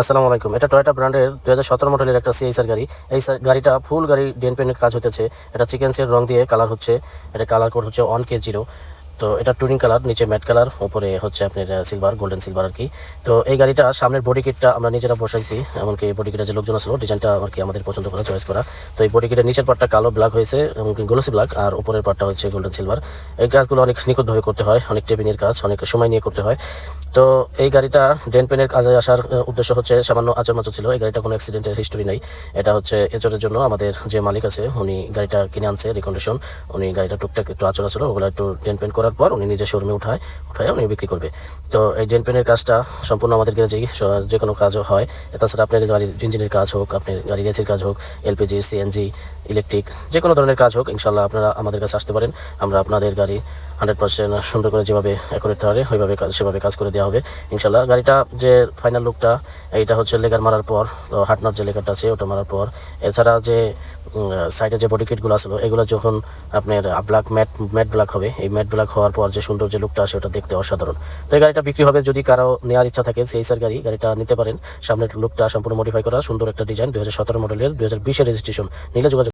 আসসালামু আলাইকুম। এটা টয়টা ব্র্যান্ডের দু হাজার সতেরো মডেলের একটা সিএসআর গাড়ি। এই গাড়িটা ফুল গাড়ি ডেন পেনের কাজ হতেছে এটা চিকেন সের রং দিয়ে কালার হচ্ছে। এটা কালার কোড হচ্ছে ওয়ান কে জিরো তো এটা টুরিং কালার নিচে ম্যাট কালার উপরে হচ্ছে আপনার সিলভার গোল্ডেন সিলভার আর কি। তো এই গাড়িটা, সামনের বডি কিটটা আমরা নিজেরা বসাইছি, এমনকি বডি কিটের যে লোকজন আসলো ডিজাইনটা আর কি আমাদের পছন্দ করা চয়েস করা। তো এই বডি কিটের নিচের পার্টটা কালো ব্ল্যাক হয়েছে, এমনকি গোলসি ব্ল্যাক আর উপরের পার্টটা হচ্ছে গোল্ডেন সিলভার এই কাজগুলো অনেক নিখুঁতভাবে করতে হয়, অনেক টেবিনের কাজ, অনেক সময় নিয়ে করতে হয়। তো এই গাড়িটা ডেন পেনের কাজে আসার উদ্দেশ্য হচ্ছে সামান্য আচরমাচর ছিল, এই গাড়িটা কোনো অ্যাক্সিডেন্টের হিস্টোরি নাই। এটা হচ্ছে এচরের জন্য আমাদের যে মালিক আছে, উনি গাড়িটা কিনে আনছে রিকন্ডিশন উনি গাড়িটা টুকটাক একটু আচর ছিল ওগুলো একটু ডেন পেন করার পর উনি নিজে শোরুমে উঠায় উঠায় উনি বিক্রি করবে। তো এই ডেন পেনের কাজটা সম্পূর্ণ আমাদের স- যে কোনো কাজও হয়। তাছাড়া আপনার গাড়ির ইঞ্জিনের কাজ হোক, আপনার গাড়ির এসির কাজ হোক এলপিজি সিএনজি ইলেকট্রিক যে কোনো ধরনের কাজ হোক ইনশাল্লাহ আপনারা আমাদের কাছে আসতে পারেন। আমরা আপনাদের গাড়ি হান্ড্রেড পার্সেন্ট সুন্দর করে যেভাবে অ্যাকুরেট হবে ওইভাবে কাজ সেভাবে কাজ করে দেওয়া হবে। ইনশাল্লাহ গাড়িটা যে ফাইনাল লুকটা এইটা হচ্ছে লেগার মারার পর, তো হাটনার যে লেগারটা আছে, ওটা মারার পর। এছাড়া যে সাইডে যে বডি কিটগুলো আসলো এগুলো যখন আপনার ব্ল্যাক ম্যাট ম্যাট ব্ল্যাক হবে, এই ম্যাট ব্ল্যাক হওয়ার পর যে সুন্দর যে লুকটা আসে, ওটা দেখতে অসাধারণ। তো এই গাড়িটা বিক্রি হবে যদি কারও নেওয়ার ইচ্ছা থাকে, সেই সার গাড়ি, গাড়িটা নিতে পারেন। সামনের লুকটা সম্পূর্ণ মডিফাই করা, সুন্দর একটা ডিজাইন দু হাজার সতেরো মডেলের দু হাজার রেজিস্ট্রেশন নিলে যোগাযোগ